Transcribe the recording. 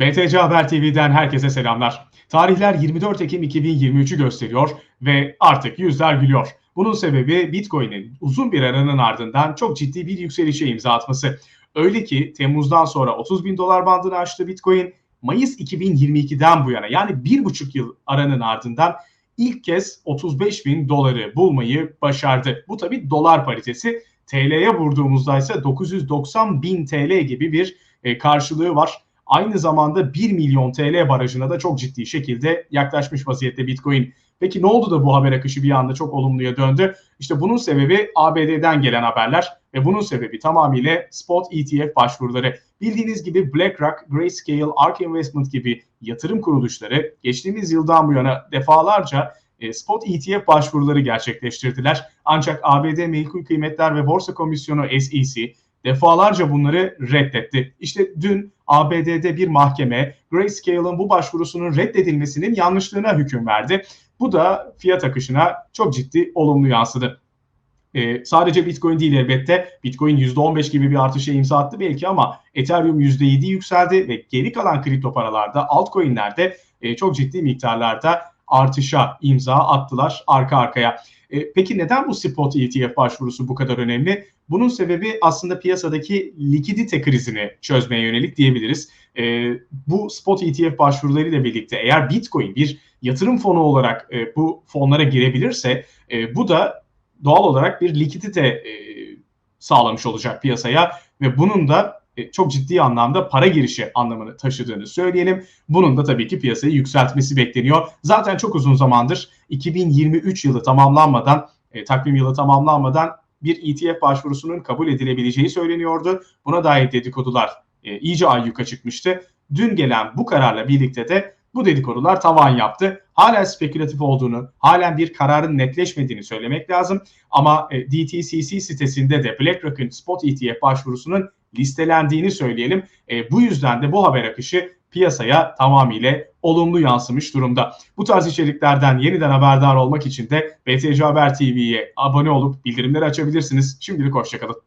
BTC Haber TV'den herkese selamlar. Tarihler 24 Ekim 2023'ü gösteriyor ve artık yüzler gülüyor. Bunun sebebi Bitcoin'in uzun bir aranın ardından çok ciddi bir yükselişe imza atması. Öyle ki Temmuz'dan sonra 30 bin dolar bandını aştı Bitcoin. Mayıs 2022'den bu yana yani bir buçuk yıl aranın ardından ilk kez 35 bin doları bulmayı başardı. Bu tabi dolar paritesi. TL'ye vurduğumuzda ise 990 bin TL gibi bir e, karşılığı var. Aynı zamanda 1 milyon TL barajına da çok ciddi şekilde yaklaşmış vaziyette Bitcoin. Peki ne oldu da bu haber akışı bir anda çok olumluya döndü? İşte bunun sebebi ABD'den gelen haberler ve bunun sebebi tamamıyla spot ETF başvuruları. Bildiğiniz gibi BlackRock, Grayscale, ARK Investment gibi yatırım kuruluşları geçtiğimiz yıldan bu yana defalarca e, spot ETF başvuruları gerçekleştirdiler. Ancak ABD Menkul Kıymetler ve Borsa Komisyonu SEC defalarca bunları reddetti. İşte dün ABD'de bir mahkeme Grayscale'ın bu başvurusunun reddedilmesinin yanlışlığına hüküm verdi. Bu da fiyat akışına çok ciddi olumlu yansıdı. Ee, sadece Bitcoin değil elbette. Bitcoin %15 gibi bir artışa imza attı belki ama Ethereum %7 yükseldi ve geri kalan kripto paralarda, altcoin'lerde e, çok ciddi miktarlarda artışa imza attılar arka arkaya. E, peki neden bu spot ETF başvurusu bu kadar önemli? Bunun sebebi aslında piyasadaki likidite krizini çözmeye yönelik diyebiliriz. E, bu spot ETF başvuruları ile birlikte eğer Bitcoin bir yatırım fonu olarak e, bu fonlara girebilirse e, bu da doğal olarak bir likidite e, sağlamış olacak piyasaya ve bunun da çok ciddi anlamda para girişi anlamını taşıdığını söyleyelim. Bunun da tabii ki piyasayı yükseltmesi bekleniyor. Zaten çok uzun zamandır 2023 yılı tamamlanmadan, e, takvim yılı tamamlanmadan bir ETF başvurusunun kabul edilebileceği söyleniyordu. Buna dair dedikodular e, iyice ayyuka çıkmıştı. Dün gelen bu kararla birlikte de bu dedikodular tavan yaptı. Hala spekülatif olduğunu, halen bir kararın netleşmediğini söylemek lazım. Ama e, DTCC sitesinde de BlackRock'ın spot ETF başvurusunun listelendiğini söyleyelim. E, bu yüzden de bu haber akışı piyasaya tamamıyla olumlu yansımış durumda. Bu tarz içeriklerden yeniden haberdar olmak için de BTC Haber TV'ye abone olup bildirimleri açabilirsiniz. Şimdilik hoşçakalın.